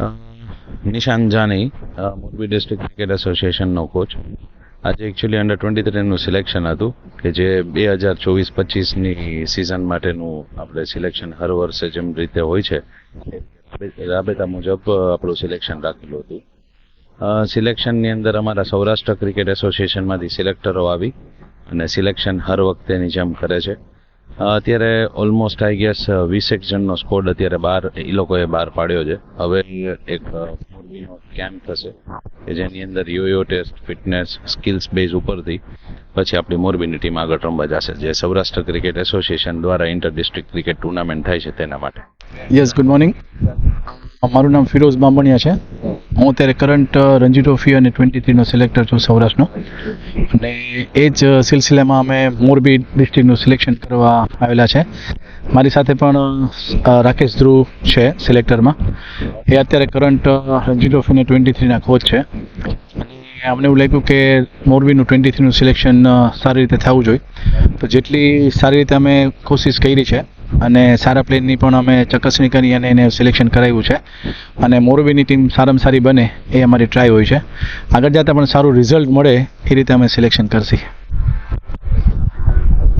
અ, Nishan Jani Morbi district cricket એસોસિએશનનો coach આજે actually under twenty થ્રીનું સિલેક્શન હતું કે જે બે હજાર ચોવીસ પચીસની સિઝન માટેનું આપણે સિલેક્શન હર વર્ષે જેમ રીતે હોય છે રાબેતા મુજબ આપણું સિલેક્શન રાખેલું હતું. સિલેક્શનની અંદર અમારા સૌરાષ્ટ્ર ક્રિકેટ એસોસિએશનમાંથી સિલેક્ટરો આવી અને સિલેક્શન હર વખતેની જેમ કરે છે. અત્યારે ઓલમોસ્ટ આઈ ગેસ વીસેક જણનો સ્કોડ અત્યારે બહાર એ લોકોએ બહાર પાડ્યો છે. હવે એક મોરબીનો કેમ્પ થશે કે જેની અંદર yo-yo test fitness skills base ઉપરથી પછી આપણી મોરબીની ટીમ આગળ રમવા જશે. જે સૌરાષ્ટ્ર ક્રિકેટ એસોસિએશન દ્વારા ઇન્ટર ડિસ્ટ્રિક્ટ ક્રિકેટ ટુર્નામેન્ટ થાય છે તેના માટે. યસ ગુડ મોર્નિંગ મારું નામ ફિરોઝ બામણિયા છે. હું અત્યારે કરંટ રણજી ટ્રોફી અને ટ્વેન્ટી થ્રીનો સિલેક્ટર છું સૌરાષ્ટ્રનો. અને એ જ સિલસિલામાં અમે મોરબી ડિસ્ટ્રિક્ટનું સિલેક્શન કરવા આવેલા છે. મારી સાથે પણ રાકેશ ધ્રુવ છે સિલેક્ટરમાં એ અત્યારે કરંટ રણજી ટ્રોફી અને ટ્વેન્ટી થ્રીના કોચ છે. અને અમને એવું લાગ્યું કે મોરબીનું ટ્વેન્ટી થ્રીનું સિલેક્શન સારી રીતે થવું જોઈએ. તો જેટલી સારી રીતે અમે કોશિશ કરી છે અને સારા પ્લેયરની પણ અમે ચકાસણી કરી અને એને સિલેક્શન કરાવ્યું છે. અને મોરબીની ટીમ સારામાં સારી બને એ અમારી ટ્રાય હોય છે. આગળ જતાં પણ સારું રિઝલ્ટ મળે એ રીતે અમે સિલેક્શન કરશી.